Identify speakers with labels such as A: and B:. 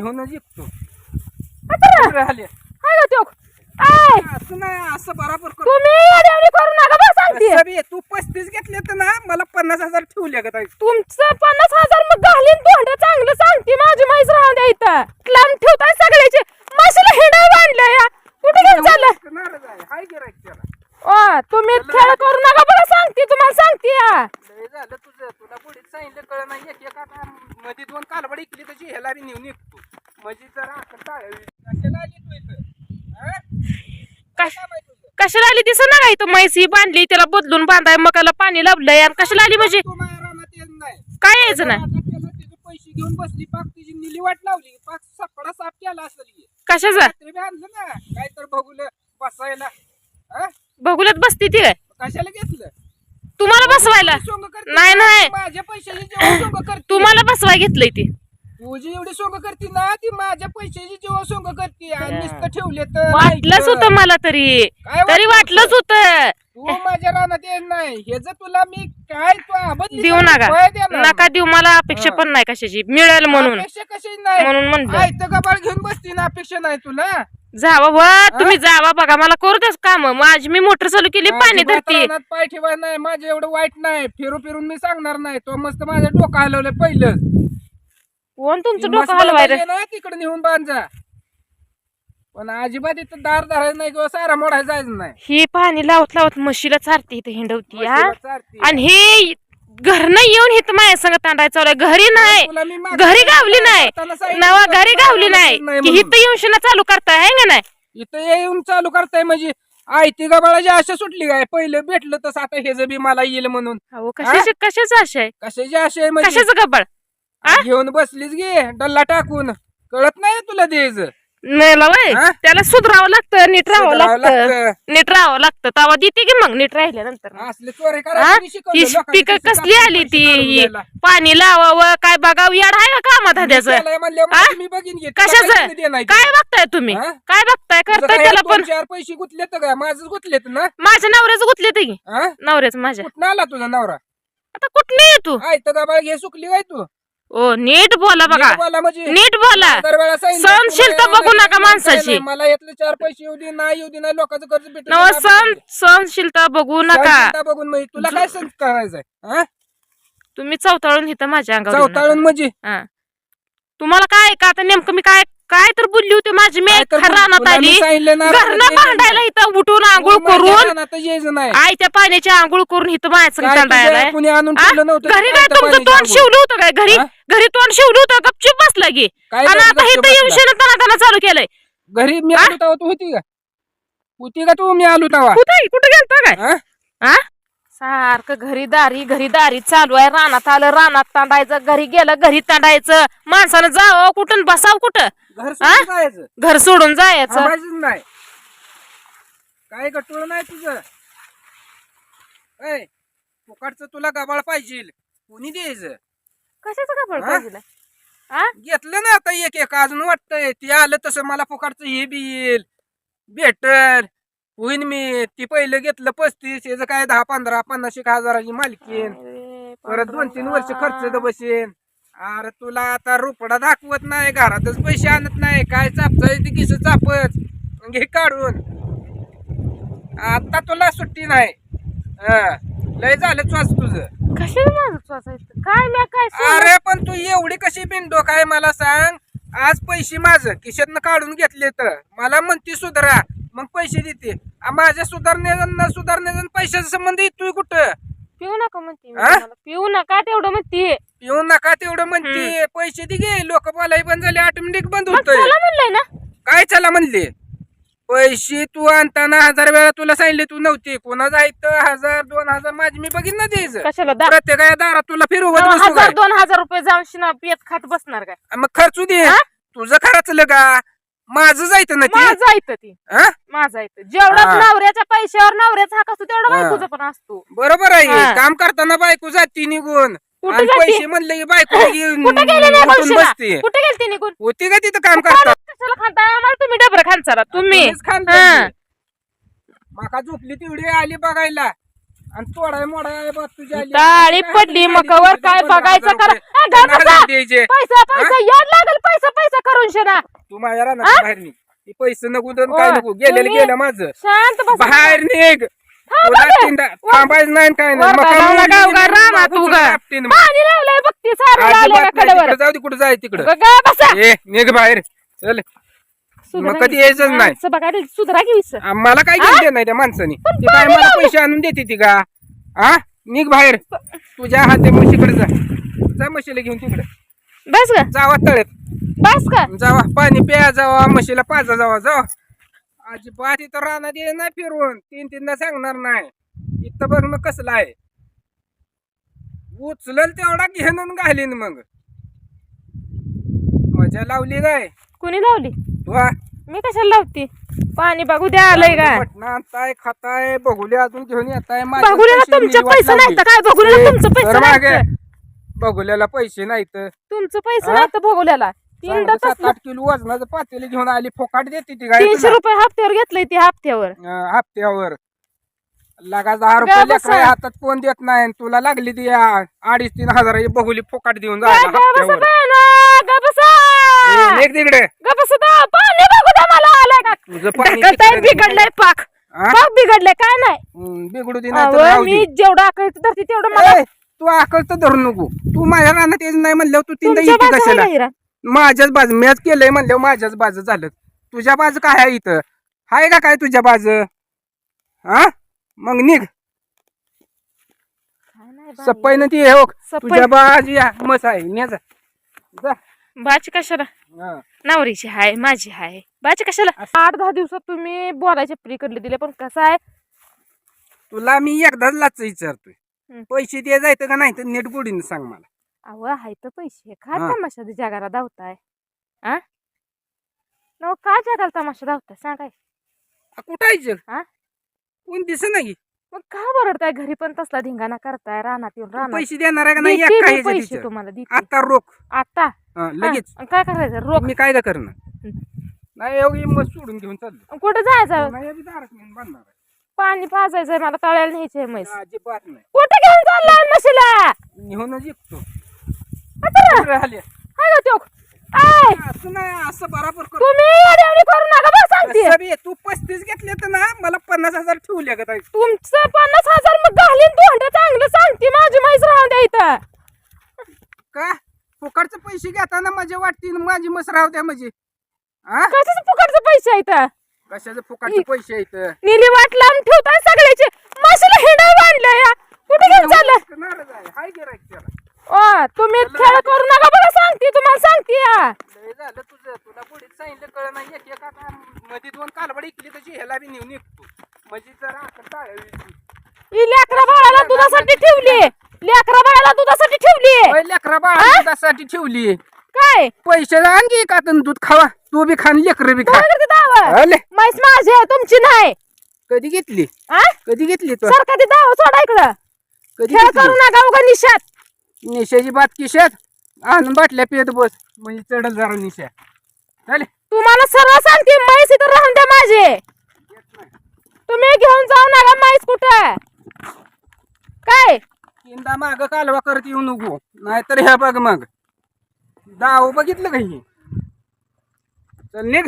A: विकतो
B: आता
A: राहिले
B: हाय का त्यो आय!
A: असं नाही असं बराबर कर.
B: तुम्ही येड्यावानी करू नका बा सांगते.
A: असं बी, तू पस्तीस घेतले तर ना मला पन्नास हजार ठेवले का ताई?
B: तुमचं पन्नास हजार मग घालीन तोंड चांगलं सांगते माझी माहीच राहून द्या इथं. लांब ठेवताय सगळ्याचे. माशीला हिडा बांधलं या कुठे घेऊन चाललं?
A: नाराज आहे. हाय गिराईक त्याला?
B: ओ तुम्ही खेळ करू नका बरं सांगते तुम्हाला सांगते या
A: लय झालं तुझं. तुला पुढे सांगितलं कळ नाही. एक एक मध्ये दोन कालवड इकली तशी ह्याला बी नेऊन निघतो म्हणजे जरा अक्कल टाळावी. कशाला आली तू इथं हा?
B: कश
A: काय माहीत तुझं?
B: कशाला आली दिसत ना इथं म्हैस? ही बांधली त्याला बदलून बांधाय मकाला पाणी लावलंय. आणि कशाला आली म्हणजे?
A: तू
B: काय यायचं नाही?
A: पैसे घेऊन बसली पाक तिची निली वाट लावली. पाक सपडा साफ केला असेल.
B: कशाचं?
A: आणलं ना. काय तर बघूल बसायला?
B: बघुल्यात बसती ती काय?
A: कशाला घेतलं?
B: तुम्हाला बसवायला? नाही, नाही.
A: माझ्या पैशाची
B: तुम्हाला बसवाय घेतलंय ती.
A: तुझी एवढी सोंग करते ना ती माझ्या पैशाची जेव्हा सोंग करते आणि नुसतं ठेवले तर
B: वाटलंच होतं मला तरी.
A: काय
B: तरी
A: वाटलं
B: वाटलंच होतं?
A: तू माझ्या रानात येत नाही. हे जर तुला मी काय तू
B: देऊ नका. नका देऊ. मला अपेक्षा पण नाही कशाची. मिळेल म्हणून.
A: अपेक्षा कशी नाही?
B: म्हणून म्हणलं.
A: आयत घेऊन बसती ना अपेक्षा नाही तुला.
B: जावा वा तुम्ही जावा बघा. मला करू द्यास काम. माझी मी मोटर चालू केली पाणी
A: अजिबात
B: धरती.
A: रानात पाय ठेवाय नाही. माझं एवढं वाईट नाही. फिरू फिरून मी सांगणार नाही. तो मस्त माझं डोकं हलवलं पहिलं.
B: कोण तुमचं डोकं हलवाय
A: तिकडे नेऊन बांधा. पण अजिबात इथं दार धरायचं नाही किंवा सारा मोडायला जायचं नाही.
B: ही पाणी लावत लावत म्हशीला चारते इथे हिंडवती हा. आणि हे घरनं येऊन इथं माझ्या संग तांडाय चालू घरी नाही.
A: तुला मी मागं
B: घरी गावली नाही.
A: सांगितलं
B: नवा घरी
A: तुला
B: गावली नाही.
A: नाही
B: की
A: म्हणून.
B: इथं येऊन शिना चालू करताय है का नाही?
A: इथं येऊन चालू करताय म्हणजे आयती गबाळाची आशा सुटली काय? पहिलं भेटलं तसं आता हे बी मला येईल म्हणून.
B: अहो कशाची कशाच आहे?
A: कशाची आशा आहे म्हणजे?
B: कशाचं आ?
A: घेऊन बसलीच गे डल्ला टाकून कळत नाही तुला द्यायचं
B: नाही वय
A: हा?
B: त्याला सुधरावं लागतं नीट राहावं
A: सुधारावं
B: लागतं
A: लागतं.
B: नीट राहावं लागतं तेव्हा देते की मग नीट राहिल्यानंतर
A: असले चोरे
B: हा?
A: करायला
B: ही पिकं कसली आली ती. पाणी लावावं काय बघावं याड आहे का कामात ह्याचं
A: त्याला म्हणल्यावर
B: हा?
A: माझी मी बघीन घे तुला
B: कशाचं. काय बघताय तुम्ही
A: हा?
B: काय बघताय
A: तुझं
B: करताय
A: काय
B: त्याला
A: दोन
B: पण
A: चार पैसे गुतलेत का माझंच गुतलेत ना
B: माझ्या नवऱ्याचं गुतले ते
A: हा?
B: नवऱ्याचं माझ्या
A: कुठं आला तुझा नवरा
B: आता कुठं ये तू
A: आयत गबाळ घे सुकली काय तू
B: ओ नीट बोला बघा
A: नीट बोला म्हणजे
B: नीट बोला
A: हजार वेळा सांगितलं,
B: सहनशीलता बघू नका माणसाची.
A: मला यातले चार पैसे येऊ दे नाही येऊ दे नाही लोकांचं कर्ज भेटलं
B: नव
A: नाही,
B: सण सहनशीलता बघू नका
A: सहनशीलता बघून म्हणजे तुला काय संत करायचंय हा?
B: तुम्ही चौथाळून इथं माझ्या अंगावर येऊ नका.
A: चौताळून म्हणजे
B: हा. तुम्हाला काय का आता नेमकं मी काय काय तर बोलली होती माझी मी
A: काय तर बोल-
B: रानात
A: तुला मी
B: आली
A: सांगितलं ना,
B: घरनं
A: रानात
B: भांडायला इथं उठून आंघोळ
A: तू माझ्या
B: करून
A: रानात यायचं नाही.
B: आई त्या पाण्याची आंघोळ करून इथं माझ्या संग
A: काय
B: तांडायला
A: तुझ्या
B: आहे.
A: कुणी आणून
B: आ?
A: ठेवलं नव्हतं
B: घरी
A: काय
B: तुमचं
A: पाण्याची
B: तोंड
A: आंघोळ?
B: शिवलं होतं काय? घरी
A: हा?
B: घरी तोंड शिवलं होतं? गपचूप बसला
A: काय
B: आणि आता
A: गपचूप
B: इथं येऊन
A: बसला?
B: शेण तना तना चालू केलंय.
A: घरी मी आलो तेव्हा तू होती का? होती का तू? मी आलो तेव्हा.
B: कुठे कुठे गेलता काय?
A: हा?
B: हा सारखं घरी दारी घरी दारी चालू आहे. रानात आलं रानात तांडायचं. घरी गेलं घरी तांडायचं. माणसानं जावं कुठून बसावं कुठं?
A: घर सोडून जायचं.
B: घर सोडून जायचं.
A: थांबायचंच नाही. काय गटोळ नाही तुझं? ऐ फुकटचं तुला गबाळ पाहिजे. कोणी द्यायचं?
B: कशाचं
A: हा?
B: पाहिजे? हा
A: घेतलं ना आता एक एक अजून वाटतंय. ते आलं तसं मला फुकटचं हे बी येईल भेटल होईन मी. ती पहिलं घेतलं पस्तीस याचं काय दहा पंधरा पन्नास एक हजाराची मालकीन. परत दोन तीन वर्ष खर्च बसेन. अरे तुला आता रोपडा दाखवत नाही घरातच पैसे आणत नाही काय चापचाय ते किस चापच घे काढून. आता तुला सुट्टी नाही. हं. लय झालं चॉस तुझं.
B: माझं चोचायचं काय मी काय?
A: अरे पण तू एवढी कशी बिंडो काय मला सांग. आज पैसे माझं खिशातनं काढून घेतले तर. मला म्हणती सुधारा मग पैसे देते. माझ्या सुधारण्याचा न सुधारण्याचा पैशाचा संबंध येतोय कुठं?
B: पिऊ नका म्हणते. पिऊ नका तेवढं म्हणते.
A: येऊ नका तेवढं म्हणते. पैसे दे गे लोक बोलाय बंद झाले. ऑटोमॅटिक बंद
B: मग
A: होतोय.
B: चला म्हणलंय ना.
A: काय चला म्हणले? पैसे तू आणताना हजार वेळा तुला सांगितले तू नव्हते. कोणाचं ऐकतं हजार दोन हजार माझी मी बघिन ना द्यायचं
B: कशाला दा-
A: प्रत्येका दारात तुला फिरवत
B: तेव्हा
A: बसू
B: हजार
A: काय?
B: दोन हजार रुपये जाऊन शिना पियत खात बसणार काय?
A: मग खर्चू दे.
B: हा?
A: तुझं खर्चलं का माझं जायचं ना ते?
B: माझं ऐकतं ती.
A: हा?
B: माझं जेवढा
A: हा.
B: नवऱ्याच्या पैशावर नवऱ्याचा हक असतो तेवढा
A: हा.
B: बायकोचा पण असतो.
A: बरोबर आहे.
B: हा.
A: काम करताना बायको जाती निघून.
B: कुठं
A: आणि
B: जाती?
A: पैसे म्हणले की बायको घेऊन
B: कुठे गेले नाही
A: उठून
B: पैशाला?
A: बसते.
B: कुठे गेलती निघून?
A: होती का तिथं काम
B: कोणाला
A: करता?
B: कशाला खाताय आम्हाला तुम्ही डबर तुम्ही.
A: तुम्हीच
B: हा.
A: माका झोपली तेवढी आली बघायला. आणि तोडाय मोडाय बघ तुझ्या आली.
B: टाळी
A: काय
B: पडली? मकावर काय
A: पंधरा हजार
B: बघायचं करा?
A: रुपये.
B: हा, घाल
A: पंधरा
B: बसा.
A: हजार द्यायचे?
B: पैसा पैसा याड लागेल पैसा पैसा करून टेन्शन
A: तू माझ्या रानात बाहेर निघ. ती पैसे नको काय नको? गेलेलं
B: तुम्ही-
A: गेलं माझं.
B: शांत बस.
A: बाहेर निघ. थांबायचं नाही काय नाही जाऊ दे कुठं जाय तिकडं. ए निघ बाहेर. चल. मग कधी यायचंच नाही.
B: सुधरा विस
A: मला काय घेऊन नाही त्या माणसाने? ती काय मला. पैसे आणून देते ती का हा निघ बाहेर. तुझ्या हाते म्हशीकडे जा. जा म्हशीला घेऊन तिकडे.
B: बस
A: जावा तळ्यात.
B: बस का
A: जावा पाणी प्या जावा. म्हशीला पाजा जावा जावा. अजिबात इथं राहणार दे नाही फिरवून तीन तीनदा सांगणार नाही. इथं बघ मग कसलं आहे. उचलल तेवढा घेणं घालीन मग. मजा लावली काय?
B: कुणी लावली?
A: वा.
B: मी कशाला लावती? पाणी बघू द्या आलंय का
A: मटणं आणताय खाताय बघुले अजून घेऊन येताय
B: बघुल्याला तुमचे पैसे नाहीत काय बघुल्याला तुमचं पैसे नाहीत.
A: बघुल्याला पैसे नाहीत.
B: तुमचं पैसे
A: हा?
B: नाहीत बघुल्याला.
A: सात
B: तसलं
A: आठ किलो वजनाचं पातेले घेऊन आली फोकाट देते ती काय
B: तीनशे रुपये हप्त्यावर घेतलंय ती हप्त्यावर.
A: अं, हप्त्यावर. लागा दहा रुपये
B: बसा.
A: हातात कोण देत नाही आणि तुला लागली ती आ, अडीच तीन हजाराची बघुली फोकाट देऊन जायला हप्त्यावर. ए, तिकडे. तुझं पाणी
B: बिघडलंय पाक.
A: हा?
B: पाक बिघडलंय काय नाही.
A: बिघडू दे नाही तर
B: अहो,
A: राहू
B: मी. जेवढं आकळत धरते तेवढं मला
A: ए, तू आकल तर धरू नको. तू माझ्या रानात येत नाही म्हणल्यावर तू तीनदा
B: तुमच्या
A: येते
B: बाजूला
A: कशाला. माझ्याच बाजू मॅच केलंय म्हणल्यावर माझ्याच बाजू झालं. तुझ्या बाजू काय आहे इथं? आहे का काय तुझ्या बाजू? हा? मग निघ. सप्पाईनं ती हे हो
B: सप्पाई.
A: तुझ्या बाजू या मस आहे न्याचा जा.
B: बाची कशाला?
A: हा.
B: नवरीची हाय माझी हाय. बाची कशाला? आठ दहा दिवसात तुम्ही बोलायचे फ्री कडले दिले पण कसं आहे?
A: तुला मी एकदाच लाच विचारतोय. पैसे दे जायचं का नाही तर नेट गोडीनं सांग मला.
B: अव हाय तर पैसे.
A: हा.
B: तमाशा जगाला धावताय? आ? न काय जगाला तमाशा धावताय? सांगाय.
A: आ, कुठं आहे जग?
B: हा?
A: कोण दिस नाही.
B: मग का बरडताय घरी पण तसला धिंगाणा करताय रानात येऊन
A: तू
B: रानात.
A: पैसे देणार आहे का नाही?
B: देते
A: एक
B: मी
A: काय
B: पैसे तुम्हाला देते.
A: आता रोख.
B: आता?
A: हा, लगेच.
B: हा, काय करायचं? रोख.
A: मी काय का करणार.
B: हं.
A: नाही एवढी मस्त सोडून घेऊन चाललो.
B: कुठं जायचं?
A: नाही बी दारात नेऊन बांधणार आहे.
B: पाणी पाजायचंय मला तळ्याला न्यायचंय म्हैस.
A: अजिबात नाही.
B: कुठं घेऊन चाललाय म्हशीला?
A: नेहूनच येतो
B: आता
A: राहिले.
B: हाय का त्यो आय.
A: असं नाही असं बराबर कर.
B: तुम्ही येड्यावानी करू नका बरं सांगते.
A: कसं बी, तू पस्तीस घेतले तर ना मला पन्नास हजार ठेवले का ताई?
B: तुमचं पन्नास हजार मग घालीन तोंड. चांगलं सांगते माझी म्हैस राहून द्या इथं.
A: का? फुकटचे पैसे घेताना माझ्या वाटतील माझी मस राहू द्या म्हणजे हा?
B: कशाचे फुकटचे पैसे आहेत?
A: कशाचे फुकटचे पैसे आहेत?
B: निली वाट लावून ठेवताय सगळ्याचे. माशीला हिडा बांधलं या कुठे घेऊन चाललं
A: नाराज आहे. हाय त्याला.
B: ओ तुम्ही खेळ करू नका बरं सांगते तुम्हाला सांगते. या
A: लय झालं तुझं. तुला पुढे सांगितलं कळ नाही एक एका का मध्ये दोन कालवड इकली तर ह्याला बी नेऊन निघतो. म्हणजे जरा आकड टाळावी
B: ही लेकरा बाळाला दुधासाठी ठेवली. लेकरा बाळाला दुधासाठी ठेवली.
A: लेकरा बाळा दुधासाठी ठेवली.
B: काय?
A: पैसे आण की का दूध खावा. तू बी खान लेकर बी खा.
B: करते दावा म्हैस माझी आहे तुमची नाही.
A: कधी घेतली?
B: आ?
A: कधी घेतली तू?
B: सारखा ते दावा सोडा इकडं.
A: कधी
B: खेळ
A: घेतली?
B: करू नका उगा निशात.
A: निशाची बात किशात? आणून बाटल्या पियत बस. म्हणजे चढल जरा निशा. चाले
B: तुम्हाला सर्व सांगते म्हैस इथं राहून द्या माझे. तुम्ही घेऊन जाऊ नका म्हैस कुठं? काय?
A: तीनदा माग कालवा करत येऊ नको. नाहीतर ह्या बघ मग. दाव बघितलं का ही? चल निघ.